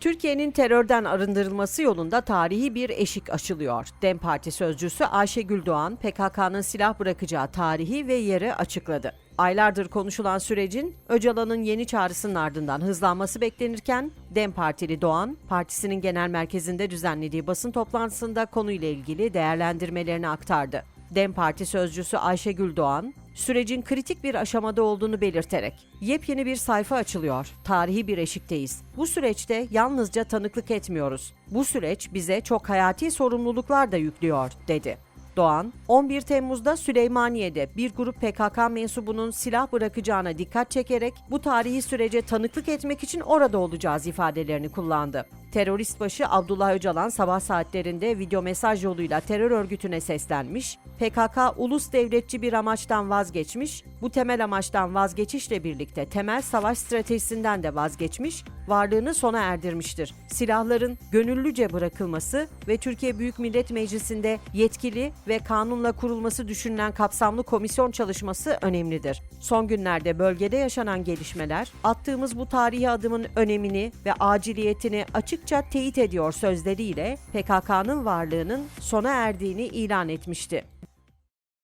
Türkiye'nin terörden arındırılması yolunda tarihi bir eşik açılıyor. DEM Parti sözcüsü Ayşegül Doğan, PKK'nın silah bırakacağı tarihi ve yeri açıkladı. Aylardır konuşulan sürecin Öcalan'ın yeni çağrısının ardından hızlanması beklenirken DEM Partili Doğan, partisinin genel merkezinde düzenlediği basın toplantısında konuyla ilgili değerlendirmelerini aktardı. DEM Parti sözcüsü Ayşegül Doğan, sürecin kritik bir aşamada olduğunu belirterek yepyeni bir sayfa açılıyor. Tarihi bir eşikteyiz. Bu süreçte yalnızca tanıklık etmiyoruz. Bu süreç bize çok hayati sorumluluklar da yüklüyor, dedi. Doğan, 11 Temmuz'da Süleymaniye'de bir grup PKK mensubunun silah bırakacağına dikkat çekerek bu tarihi sürece tanıklık etmek için orada olacağız ifadelerini kullandı. Terörist başı Abdullah Öcalan sabah saatlerinde video mesaj yoluyla terör örgütüne seslenmiş, PKK ulus devletçi bir amaçtan vazgeçmiş, bu temel amaçtan vazgeçişle birlikte temel savaş stratejisinden de vazgeçmiş, varlığını sona erdirmiştir. Silahların gönüllüce bırakılması ve Türkiye Büyük Millet Meclisi'nde yetkili ve kanunla kurulması düşünülen kapsamlı komisyon çalışması önemlidir. Son günlerde bölgede yaşanan gelişmeler, attığımız bu tarihi adımın önemini ve aciliyetini açıkça teyit ediyor sözleriyle PKK'nın varlığının sona erdiğini ilan etmişti.